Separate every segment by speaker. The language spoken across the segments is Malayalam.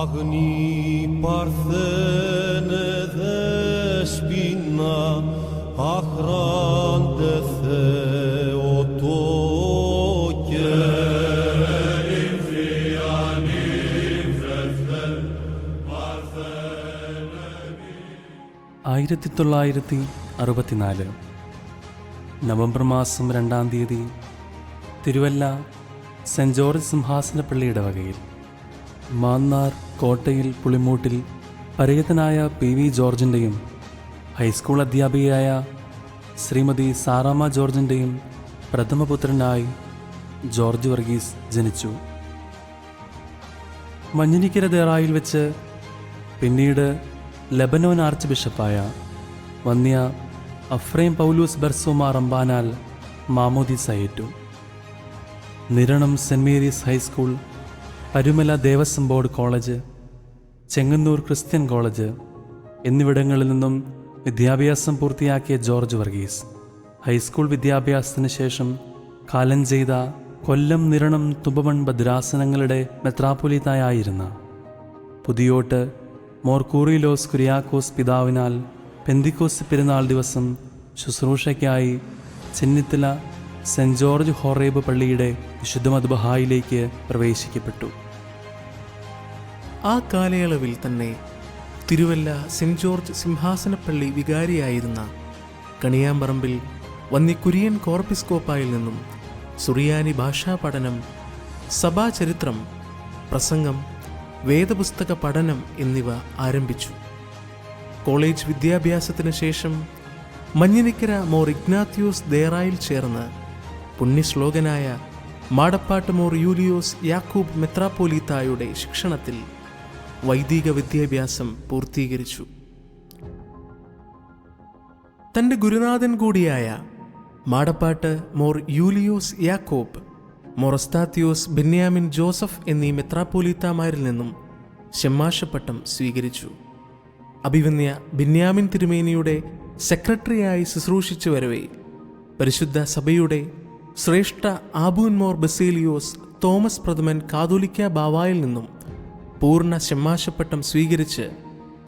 Speaker 1: Άγνη παρθένε δέσποινα, αχράντε Θεοτόκε.
Speaker 2: ആയിരത്തി തൊള്ളായിരത്തി അറുപത്തിനാല് നവംബർ മാസം രണ്ടാം തീയതി തിരുവല്ല സെൻറ് ജോർജ് സിംഹാസനപ്പള്ളിയുടെ വകയിൽ മാന്നാർ കോട്ടയിൽ പുളിമൂട്ടിൽ പരിഹിതനായ പി വി ജോർജിന്റെയും ഹൈസ്കൂൾ അധ്യാപികയായ ശ്രീമതി സാറാമ ജോർജിന്റെയും പ്രഥമപുത്രനായി ജോർജ് വർഗീസ് ജനിച്ചു. മഞ്ഞിനിക്കര ദേറായിൽ വെച്ച് പിന്നീട് ലബനോൻ ആർച്ച് ബിഷപ്പായ വന്യ അഫ്രൈം പൗലൂസ് ബർസോമാർ റംബാനാൽ മാമോദിസയേറ്റു Niranam Saint Mary's high school Parumala Devaswom board college Chengannur Christian college എന്നിവിടങ്ങളിൽ നിന്നും വിദ്യാഭ്യാസം പൂർത്തിയാക്കിയ ജോർജ് വർഗീസ്. ഹൈസ്കൂൾ വിദ്യാഭ്യാസത്തിന് ശേഷം കാലം ചെയ്ത കൊല്ലം നിരണം തുമ്പമൺ ഭദ്രാസനങ്ങളുടെ മെത്രാപ്പൊലീത്തായായിരുന്ന പുതിയോട്ട് മോർക്കൂറിലോസ് കുര്യാക്കോസ് പിതാവിനാൽ പെന്തിക്കോസ് പെരുന്നാൾ ദിവസം ശുശ്രൂഷയ്ക്കായി ചെന്നിത്തല സെന്റ് ജോർജ് ഹോറേബ് പള്ളിയുടെ വിശുദ്ധ മദ്ബഹായിലേക്ക് പ്രവേശിക്കപ്പെട്ടു.
Speaker 3: ആ കാലയളവിൽ തന്നെ തിരുവല്ല സെന്റ് ജോർജ് സിംഹാസനപ്പള്ളി വികാരിയായിരുന്ന കണിയാമ്പറമ്പിൽ വന്നി കുര്യൻ കോർപ്പിസ്കോപ്പായിൽ നിന്നും സുറിയാനി ഭാഷാ പഠനം സഭാചരിത്രം പ്രസംഗം വേദപുസ്തക പഠനം എന്നിവ ആരംഭിച്ചു. കോളേജ് വിദ്യാഭ്യാസത്തിന് ശേഷം മഞ്ഞിനിക്കര മോർ ഇഗ്നാത്യൂസ് ദേറായിൽ ചേർന്ന് പുണ്യശ്ലോകനായ മാടപ്പാട്ടമോർ യൂലിയോസ് യാക്കൂബ് മെത്രാപ്പോലീത്തായുടെ ശിക്ഷണത്തിൽ വൈദിക വിദ്യാഭ്യാസം പൂർത്തീകരിച്ചു. തന്റെ ഗുരുനാഥൻ കൂടിയായ മാടപ്പാട്ട് മോർ യൂലിയോസ് യാക്കോബ് മൊറസ്താത്തിയോസ് ബെന്യാമിൻ ജോസഫ് എന്നീ മെത്രാപ്പോലീത്താമാരിൽ നിന്നും ഷെമ്മാശപ്പട്ടം സ്വീകരിച്ചു. അഭിവന്യ ബെന്യാമിൻ തിരുമേനിയുടെ സെക്രട്ടറിയായി ശുശ്രൂഷിച്ചു വരവേ പരിശുദ്ധ സഭയുടെ ശ്രേഷ്ഠ ആബൂൻമോർ ബസേലിയോസ് തോമസ് പ്രഥമൻ കാതോലിക്ക ബാവായിൽ നിന്നും പൂർണ ഷെമ്മാശപ്പട്ടം സ്വീകരിച്ച്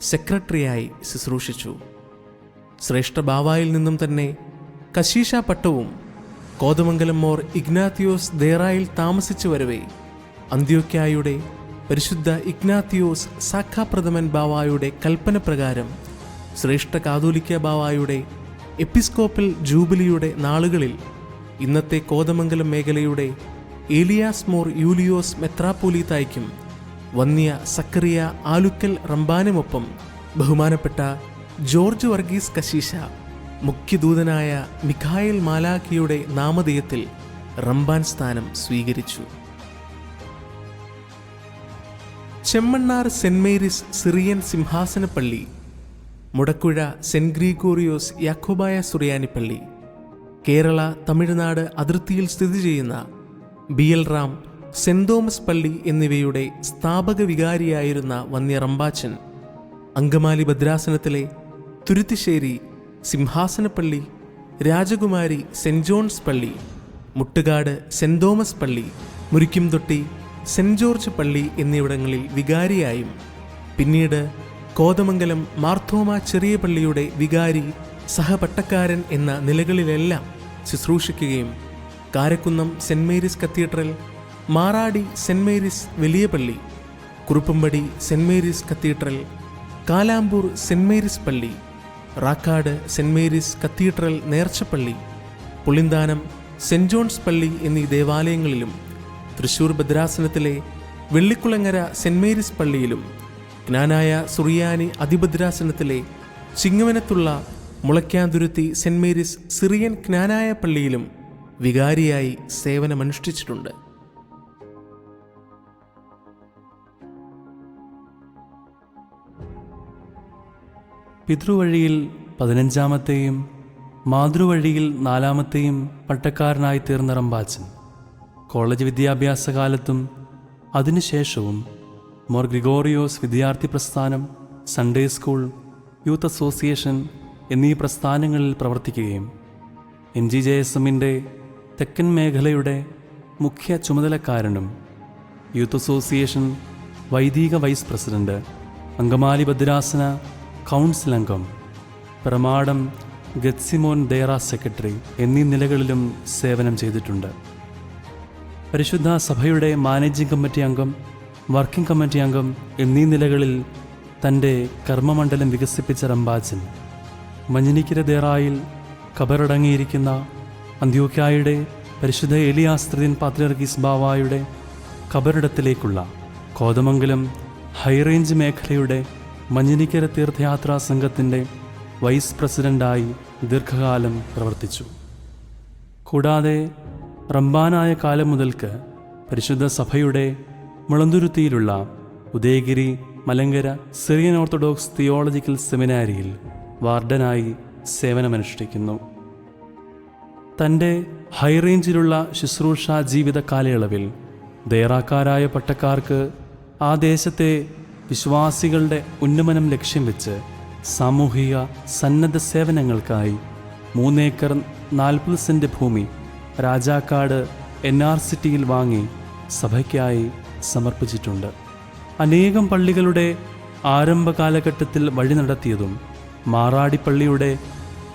Speaker 3: സെക്രട്ടറിയായി ശുശ്രൂഷിച്ചു. ശ്രേഷ്ഠ ബാവായിൽ നിന്നും തന്നെ കശീഷ പട്ടവും കോതമംഗലം മോർ ഇഗ്നാത്തിയോസ് ദേറായിൽ താമസിച്ചു വരവേ അന്ത്യോക്യായുടെ പരിശുദ്ധ ഇഗ്നാത്തിയോസ് സാഖാപ്രഥമൻ ബാവായുടെ കൽപ്പന പ്രകാരം ശ്രേഷ്ഠ കാതോലിക്ക ബാവായുടെ എപ്പിസ്കോപ്പൽ ജൂബിലിയുടെ നാളുകളിൽ ഇന്നത്തെ കോതമംഗലം മേഖലയുടെ ഏലിയാസ് മോർ യൂലിയോസ് മെത്രാപ്പോലീത്തായ്ക്കും വന്നിയ സക്കറിയ ആലുക്കൽ റംബാനുമൊപ്പം ബഹുമാനപ്പെട്ട ജോർജ് വർഗീസ് കശീശ മുഖ്യദൂതനായ മിഖായൽ മാലാഖിയുടെ നാമധേയത്തിൽ റംബാൻ സ്ഥാനം സ്വീകരിച്ചു. ചെമ്മണ്ണാർ സെന്റ് മേരീസ് സിറിയൻ സിംഹാസനപ്പള്ളി മുടക്കുഴ സെന്റ് ഗ്രീഗോറിയോസ് യാക്കോബായ സുറിയാനിപ്പള്ളി കേരള തമിഴ്നാട് അതിർത്തിയിൽ സ്ഥിതി ചെയ്യുന്ന B L Ram Saint Thomas പള്ളി എന്നിവയുടെ സ്ഥാപക വികാരിയായിരുന്ന വന്യ റമ്പാച്ചൻ അങ്കമാലി ഭദ്രാസനത്തിലെ തുരുത്തിശ്ശേരി സിംഹാസനപ്പള്ളി രാജകുമാരി സെന്റ് ജോൺസ് പള്ളി മുട്ടുകാട് സെന്റ് തോമസ് പള്ളി മുരിക്കുംതൊട്ടി സെന്റ് ജോർജ് പള്ളി എന്നിവിടങ്ങളിൽ വികാരിയായും പിന്നീട് കോതമംഗലം മാർത്തോമ ചെറിയ പള്ളിയുടെ വികാരി സഹപട്ടക്കാരൻ എന്ന നിലകളിലെല്ലാം ശുശ്രൂഷിക്കുകയും Karakkunnam Saint Mary's cathedral Maradi Saint Mary's വലിയ പള്ളി Kuruppampady Saint Mary's cathedral Kalampoor Saint Mary's പള്ളി റാക്കാട് സെന്റ് മേരീസ് കത്തീഡ്രൽ നേർച്ചപ്പള്ളി പുളിന്താനം സെന്റ് ജോൺസ് പള്ളി എന്നീ ദേവാലയങ്ങളിലും തൃശൂർ ഭദ്രാസനത്തിലെ വെള്ളിക്കുളങ്ങര സെന്റ് മേരീസ് പള്ളിയിലും ജ്ഞാനായ സുറിയാനി അതിഭദ്രാസനത്തിലെ ചിങ്ങവനത്തുള്ള Mulakkanthuruthy Saint Mary's Syrian Knanaya പള്ളിയിലും വികാരിയായി സേവനമനുഷ്ഠിച്ചിട്ടുണ്ട്.
Speaker 2: പിതൃവഴിയിൽ പതിനഞ്ചാമത്തെയും മാതൃവഴിയിൽ നാലാമത്തെയും പട്ടക്കാരനായി തീർന്ന റമ്പാച്ചൻ കോളേജ് വിദ്യാഭ്യാസ കാലത്തും അതിനുശേഷവും മോർ ഗ്രിഗോറിയോസ് വിദ്യാർത്ഥി പ്രസ്ഥാനം സൺഡേ സ്കൂൾ യൂത്ത് അസോസിയേഷൻ എന്നീ പ്രസ്ഥാനങ്ങളിൽ പ്രവർത്തിക്കുകയും എം ജി ജെ എസ് എമ്മിന്റെ തെക്കൻ മേഖലയുടെ മുഖ്യ ചുമതലക്കാരനും യൂത്ത് അസോസിയേഷൻ വൈദിക വൈസ് പ്രസിഡന്റ് അങ്കമാലി ഭദ്രാസന കൗൺസിൽ അംഗം പ്രമാടം ഗത്സിമോൻ ദേറ സെക്രട്ടറി എന്നീ നിലകളിലും സേവനം ചെയ്തിട്ടുണ്ട്. പരിശുദ്ധ സഭയുടെ മാനേജിംഗ് കമ്മിറ്റി അംഗം വർക്കിംഗ് കമ്മിറ്റി അംഗം എന്നീ നിലകളിൽ തന്റെ കർമ്മമണ്ഡലം വികസിപ്പിച്ച റമ്പാച്ചൻ മഞ്ഞിനിക്കര ദേറായിൽ കബറടങ്ങിയിരിക്കുന്ന അന്ത്യോക്യായുടെ പരിശുദ്ധ എലിയാസ്ത്രീൻ പാത്രിയർഗീസ് ബാവായുടെ കബറിടത്തിലേക്കുള്ള കോതമംഗലം ഹൈറേഞ്ച് മേഖലയുടെ മഞ്ഞിനിക്കര തീർത്ഥയാത്രാ സംഘത്തിന്റെ വൈസ് പ്രസിഡന്റായി ദീർഘകാലം പ്രവർത്തിച്ചു. കൂടാതെ റംബാനായ കാലം മുതൽക്ക് പരിശുദ്ധ സഭയുടെ മുളന്തുരുത്തിയിലുള്ള Udayagiri Malankara Syrian Orthodox theological സെമിനാരിയിൽ വാർഡനായി സേവനമനുഷ്ഠിക്കുന്നു. തന്റെ ഹൈറേഞ്ചിലുള്ള ശുശ്രൂഷ ജീവിത കാലയളവിൽ ദേറാക്കാരായ പട്ടക്കാർക്ക് ആ ദേശത്തെ വിശ്വാസികളുടെ ഉന്നമനം ലക്ഷ്യം വെച്ച് സാമൂഹിക സന്നദ്ധ സേവനങ്ങൾക്കായി മൂന്നേക്കർ നാൽപ്പത് സെന്റ് ഭൂമി രാജാക്കാട് എൻ ആർ സിറ്റിയിൽ വാങ്ങി സഭയ്ക്കായി സമർപ്പിച്ചിട്ടുണ്ട്. അനേകം പള്ളികളുടെ ആരംഭ കാലഘട്ടത്തിൽ വഴി നടത്തിയതും മാറാടിപ്പള്ളിയുടെ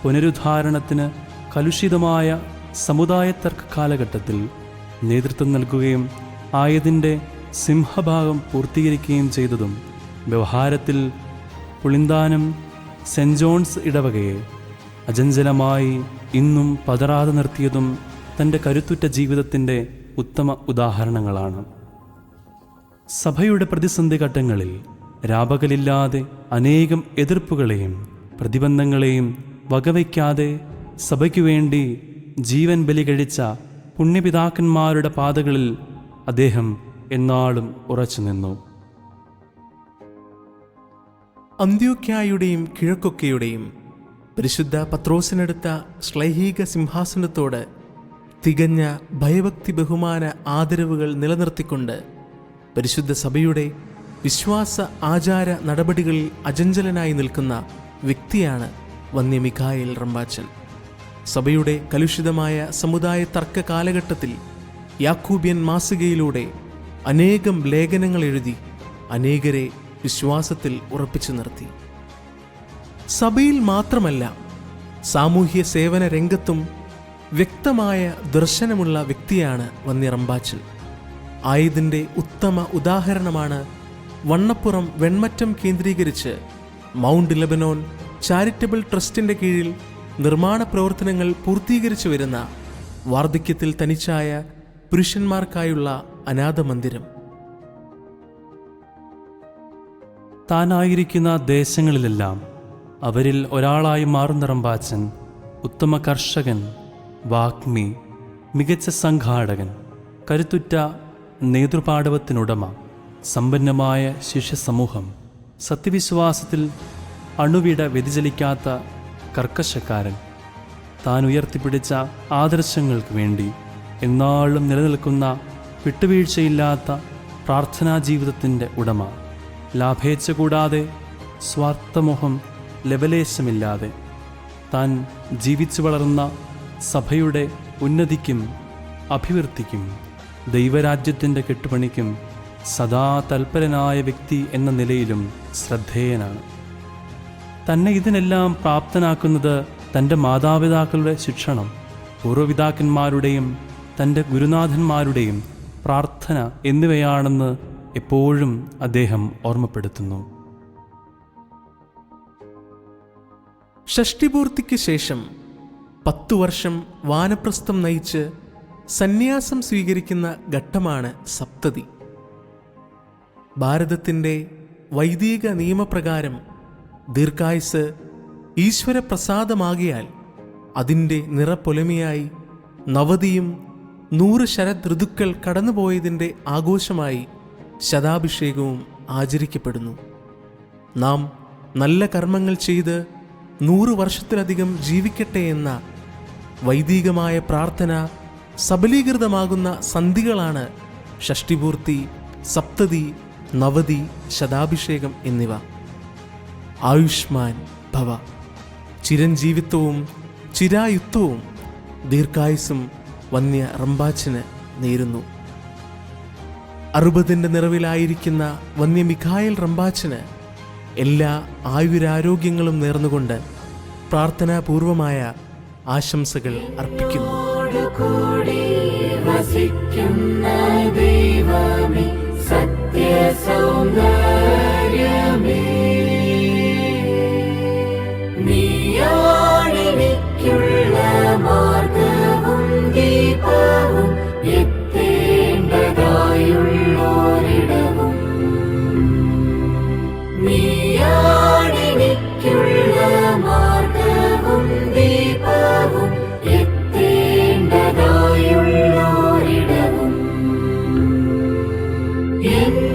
Speaker 2: പുനരുദ്ധാരണത്തിന് കലുഷിതമായ സമുദായ തർക്ക കാലഘട്ടത്തിൽ നേതൃത്വം നൽകുകയും ആയതിന്റെ സിംഹഭാഗം പൂർത്തീകരിക്കുകയും ചെയ്തതും വ്യവഹാരത്തിൽ പുളിന്താനം സെന്റ് ജോൺസ് ഇടവകയെ അജഞ്ചലമായി ഇന്നും പതറാതെ നിർത്തിയതും തന്റെ കരുത്തുറ്റ ജീവിതത്തിന്റെ ഉത്തമ ഉദാഹരണങ്ങളാണ്. സഭയുടെ പ്രതിസന്ധി ഘട്ടങ്ങളിൽ രാപകലില്ലാതെ അനേകം എതിർപ്പുകളെയും പ്രതിബന്ധങ്ങളെയും വകവയ്ക്കാതെ സഭയ്ക്കു വേണ്ടി ജീവൻ ബലി കഴിച്ച പുണ്യപിതാക്കന്മാരുടെ പാതകളിൽ അദ്ദേഹം എന്നാളും ഉറച്ചു നിന്നു.
Speaker 3: അന്ത്യോക്യായുടെയും കിഴക്കൊക്കെയുടെയും പരിശുദ്ധ പത്രോസിനെടുത്ത ശ്ലൈഹിക സിംഹാസനത്തോട് തികഞ്ഞ ഭയഭക്തി ബഹുമാന ആദരവുകൾ നിലനിർത്തിക്കൊണ്ട് പരിശുദ്ധ സഭയുടെ വിശ്വാസ ആചാര നടപടികളിൽ അചഞ്ചലനായി നിൽക്കുന്ന വ്യക്തിയാണ് വന്യ മിഖായേൽ റമ്പാച്ചൻ സഭയുടെ കലുഷിതമായ സമുദായ തർക്ക കാലഘട്ടത്തിൽ യാക്കൂബിയൻ മാസികയിലൂടെ അനേകം ലേഖനങ്ങൾ എഴുതി അനേകരെ വിശ്വാസത്തിൽ ഉറപ്പിച്ചു നിർത്തി. സഭയിൽ മാത്രമല്ല സാമൂഹ്യ സേവന രംഗത്തും വ്യക്തമായ ദർശനമുള്ള വ്യക്തിയാണ് വന്യറമ്പാച്ചൻ ആയതിന്റെ ഉത്തമ ഉദാഹരണമാണ് വണ്ണപ്പുറം വെൺമറ്റം കേന്ദ്രീകരിച്ച് മൗണ്ട് ലെബനോൻ ചാരിറ്റബിൾ ട്രസ്റ്റിന്റെ കീഴിൽ നിർമ്മാണ പ്രവർത്തനങ്ങൾ പൂർത്തീകരിച്ചു വരുന്ന വാർദ്ധക്യത്തിൽ തനിച്ചായ പുരുഷന്മാർക്കായുള്ള അനാഥ മന്ദിരം.
Speaker 2: താനായിരിക്കുന്ന ദേശങ്ങളിലെല്ലാം അവരിൽ ഒരാളായി മാറുന്ന റമ്പാച്ചൻ ഉത്തമ കർഷകൻ വാഗ്മി മികച്ച സംഘാടകൻ കരുത്തുറ്റ നേതൃപാടവത്തിനുടമ സമ്പന്നമായ ശിഷ്യസമൂഹം സത്യവിശ്വാസത്തിൽ അണുവിട വ്യതിചലിക്കാത്ത കർക്കശക്കാരൻ താൻ ഉയർത്തിപ്പിടിച്ച ആദർശങ്ങൾക്ക് വേണ്ടി എന്നാളും നിലനിൽക്കുന്ന വിട്ടുവീഴ്ചയില്ലാത്ത പ്രാർത്ഥനാ ജീവിതത്തിന്റെ ഉടമ. ലാഭേച്ഛ കൂടാതെ സ്വാർത്ഥമോഹം ലവലേശമില്ലാതെ താൻ ജീവിച്ചു വളർന്ന സഭയുടെ ഉന്നതിക്കും അഭിവൃദ്ധിക്കും ദൈവരാജ്യത്തിന്റെ കെട്ടുപണിക്കും സദാ തൽപരനായ വ്യക്തി എന്ന നിലയിലും ശ്രദ്ധേയനാണ്. തന്നെ ഇതിനെല്ലാം പ്രാപ്തനാക്കുന്നത് തന്റെ മാതാപിതാക്കളുടെ ശിക്ഷണം പൂർവപിതാക്കന്മാരുടെയും തന്റെ ഗുരുനാഥന്മാരുടെയും പ്രാർത്ഥന എന്നിവയാണെന്ന് എപ്പോഴും അദ്ദേഹം ഓർമ്മപ്പെടുത്തുന്നു.
Speaker 3: ഷഷ്ടിപൂർത്തിക്ക് ശേഷം പത്തു വർഷം വാനപ്രസ്ഥം നയിച്ച് സന്യാസം സ്വീകരിക്കുന്ന ഘട്ടമാണ് സപ്തതി. ഭാരതത്തിന്റെ വൈദിക നിയമപ്രകാരം ദീർഘായുസ് ഈശ്വരപ്രസാദമാകിയാൽ അതിന്റെ നിറപ്പൊലിമയായി നവതിയും നൂറ് ശരത് ഋതുക്കൾ കടന്നുപോയതിന്റെ ആഘോഷമായി ശതാഭിഷേകവും ആചരിക്കപ്പെടുന്നു. നാം നല്ല കർമ്മങ്ങൾ ചെയ്ത് നൂറ് വർഷത്തിലധികം ജീവിക്കട്ടെ എന്ന വൈദികമായ പ്രാർത്ഥന സബലീകൃതമാകുന്ന സന്ധികളാണ് ഷഷ്ടിപൂർത്തി സപ്തതി നവതി ശതാഭിഷേകം എന്നിവ. ആയുഷ്മാൻ ഭവ. ചിരഞ്ജീവിത്വവും ചിരായുത്വവും ദീർഘായുസും വന്യ റംബാച്ചിന് നേരുന്നു. അറുപതിന്റെ നിറവിലായിരിക്കുന്ന വന്യ മിഖായൽ റംബാച്ചിന് എല്ലാ ആയുരാരോഗ്യങ്ങളും നേർന്നുകൊണ്ട് പ്രാർത്ഥനാപൂർവമായ ആശംസകൾ അർപ്പിക്കുന്നു.
Speaker 4: കൂടി വസിക്കുന്ന ദൈവമേ. സത്യസൗന്ദര്യമേ നീയാണെനിക്കുള്ള മാർഗവും ദീപവും എത്തേണ്ടതായുള്ളോരിടവും നീയാണെനിക്കുള്ള മാർഗവും ദീപവും എത്തേണ്ടതായുള്ളോരിടവും എന്നോട്